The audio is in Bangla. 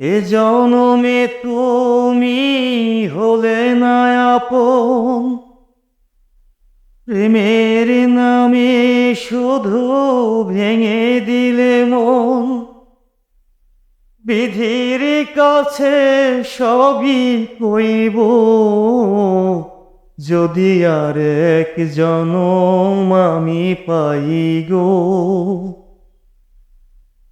এ জনমে তুমি হলে না আপন। প্রেমের নামে শুধু ভেঙে দিলে মন। বিধির কাছে সবই কইব। যদি আর এক জনম আমি পাই গো।